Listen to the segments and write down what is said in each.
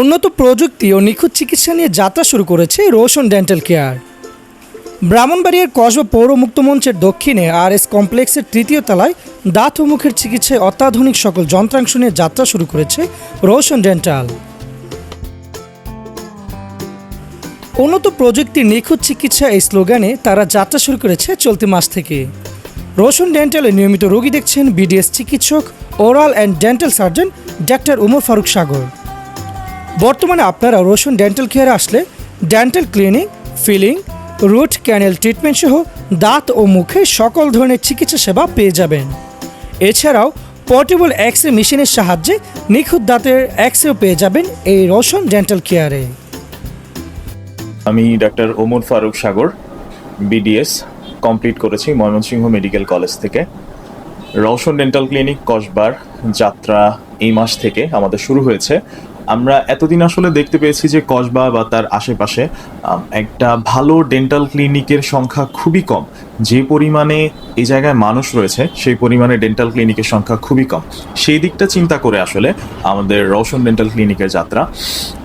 উন্নত প্রযুক্তি ও নিখুঁত চিকিৎসা নিয়ে যাত্রা শুরু করেছে রোশন ডেন্টাল কেয়ার। ব্রাহ্মণবাড়িয়ার কসবা পৌর মুক্ত মঞ্চের দক্ষিণে আর এস কমপ্লেক্সের তৃতীয় তলায় দাঁত ও মুখের চিকিৎসায় অত্যাধুনিক সকল যন্ত্রাংশ নিয়ে যাত্রা শুরু করেছে রোশন ডেন্টাল। উন্নত প্রযুক্তির নিখুঁত চিকিৎসা এই স্লোগানে তারা যাত্রা শুরু করেছে চলতি মাস থেকে। রোশন ডেন্টালে নিয়মিত রোগী দেখছেন বিডিএস চিকিৎসক, oral and dental surgeon doctor Umar Farooq Sagar. বর্তমানে আপনারা রোশন ডেন্টাল কেয়ারে আসলে dental clinic filling root canal treatment সহ দাঁত ও মুখে সকল ধরনের চিকিৎসা সেবা পেয়ে যাবেন। এছাড়াও পোর্টেবল এক্স রে মেশিনের সাহায্যে নিখুঁত দাঁতের এক্স রেও পেয়ে যাবেন এই রোশন ডেন্টাল কেয়ারে আমি doctor Omar Faruk Sagar BDS complete করেছি ময়মনসিংহ মেডিকেল কলেজ থেকে। রওশন ডেন্টাল ক্লিনিক কসবার যাত্রা এই মাস থেকে আমাদের শুরু হয়েছে। আমরা এতদিন আসলে দেখতে পেয়েছি যে কসবা বা তার আশেপাশে একটা ভালো ডেন্টাল ক্লিনিকের সংখ্যা খুবই কম। যে পরিমাণে এই জায়গায় মানুষ রয়েছে, সেই পরিমাণে ডেন্টাল ক্লিনিকের সংখ্যা খুবই কম। সেই দিকটা চিন্তা করে আসলে আমাদের রওশন ডেন্টাল ক্লিনিকের যাত্রা।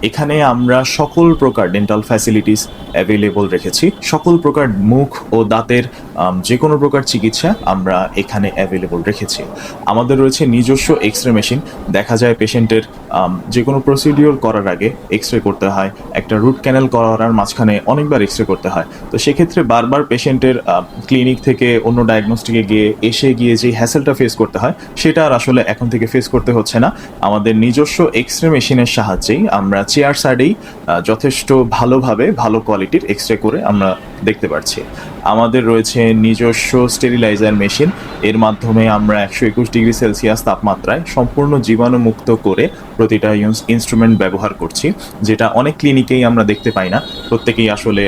এখানে আমরা সকল প্রকার ডেন্টাল ফ্যাসিলিটিস অ্যাভেলেবল রেখেছি। সকল প্রকার মুখ ও দাঁতের যে কোনো প্রকার চিকিৎসা আমরা এখানে অ্যাভেলেবল রেখেছি। আমাদের রয়েছে নিজস্ব এক্স রে মেশিন দেখা যায় পেশেন্টের যে কোনো প্রসিডিওর করার আগে এক্স রে করতে হয়, একটা রুট ক্যানেল করার মাঝখানে অনেকবার এক্স রে করতে হয়। তো সেক্ষেত্রে বারবার পেশেন্টের ক্লিনিক থেকে অন্য ডায়াগনস্টিকে গিয়ে, এসে গিয়ে যে হ্যাসেলটা ফেস করতে হয়, সেটা আর আসলে এখন থেকে ফেস করতে হচ্ছে না। আমাদের নিজস্ব এক্স রে মেশিনের সাহায্যেই আমরা চেয়ার সাইডেই যথেষ্ট ভালোভাবে ভালো কোয়ালিটির এক্স রে করে আমরা দেখতে পারছি। আমাদের রয়েছে নিজস্ব স্টেরিলাইজার মেশিন। এর মাধ্যমে আমরা একশো একুশ ডিগ্রি সেলসিয়াস তাপমাত্রায় সম্পূর্ণ জীবাণুমুক্ত করে প্রতিটা ইনস্ট্রুমেন্ট ব্যবহার করছি, যেটা অনেক ক্লিনিকেই আমরা দেখতে পাই না। প্রত্যেকেই আসলে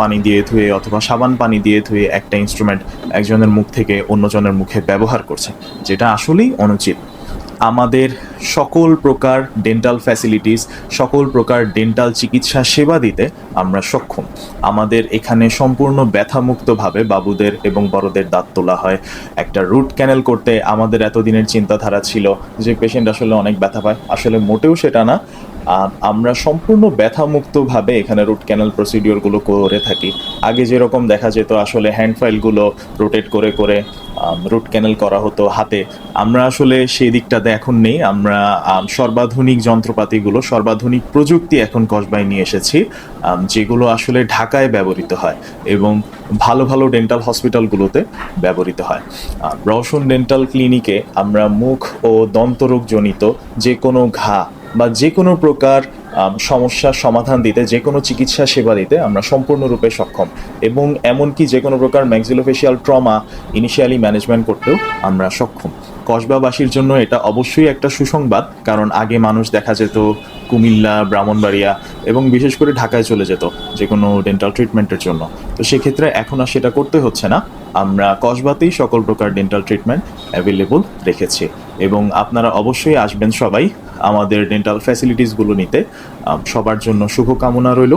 পানি দিয়ে ধুয়ে অথবা সাবান পানি দিয়ে ধুয়ে একটা ইনস্ট্রুমেন্ট একজনের মুখ থেকে অন্যজনের মুখে ব্যবহার করছে, যেটা আসলেই অনুচিত। আমাদের সকল প্রকার ডেন্টাল ফ্যাসিলিটিস সকল প্রকার ডেন্টাল চিকিৎসা সেবা দিতে আমরা সক্ষম। আমাদের এখানে সম্পূর্ণ ব্যথামুক্তভাবে বাবুদের এবং বড়দের দাঁত তোলা হয়। একটা রুট ক্যানেল করতে আমাদের এতদিনের চিন্তাধারা ছিল যে পেশেন্ট আসলে অনেক ব্যথা পায়। আসলে মোটেও সেটা না। আমরা সম্পূর্ণ ব্যথামুক্তভাবে এখানে রুট ক্যানেল প্রসিডিওরগুলো করে থাকি। আগে যেরকম দেখা যেত আসলে হ্যান্ড ফাইলগুলো রোটেট করে করে রুট ক্যানেল করা হতো হাতে। আমরা আসলে সেই দিকটাতে এখন নেই। আমরা সর্বাধুনিক যন্ত্রপাতিগুলো, সর্বাধুনিক প্রযুক্তি এখন কসবায় নিয়ে এসেছি যেগুলো আসলে ঢাকায় ব্যবহৃত হয় এবং ভালো ভালো ডেন্টাল হসপিটালগুলোতে ব্যবহৃত হয়। রওশন ডেন্টাল ক্লিনিকে আমরা মুখ ও দন্তরোগজনিত যে কোনো ঘা বা যে কোনো প্রকার সমস্যার সমাধান দিতে, যে কোনো চিকিৎসা সেবা দিতে আমরা সম্পূর্ণরূপে সক্ষম। এবং এমনকি যে কোনো প্রকার ম্যাক্সিলোফেশিয়াল ট্রমা ইনিশিয়ালি ম্যানেজমেন্ট করতেও আমরা সক্ষম। কসবাবাসীর জন্য এটা অবশ্যই একটা সুসংবাদ, কারণ আগে মানুষ দেখা যেত কুমিল্লা, ব্রাহ্মণবাড়িয়া এবং বিশেষ করে ঢাকায় চলে যেত যে কোনো ডেন্টাল ট্রিটমেন্টের জন্য। তো সেক্ষেত্রে এখন আর সেটা করতে হচ্ছে না। আমরা কসবাতেই সকল প্রকার ডেন্টাল ট্রিটমেন্ট অ্যাভেলেবল রেখেছি। এবং আপনারা অবশ্যই আসবেন সবাই। আমাদের ডেন্টাল ফ্যাসিলিটিসগুলো নিতে। সবার জন্য শুভকামনা রইল।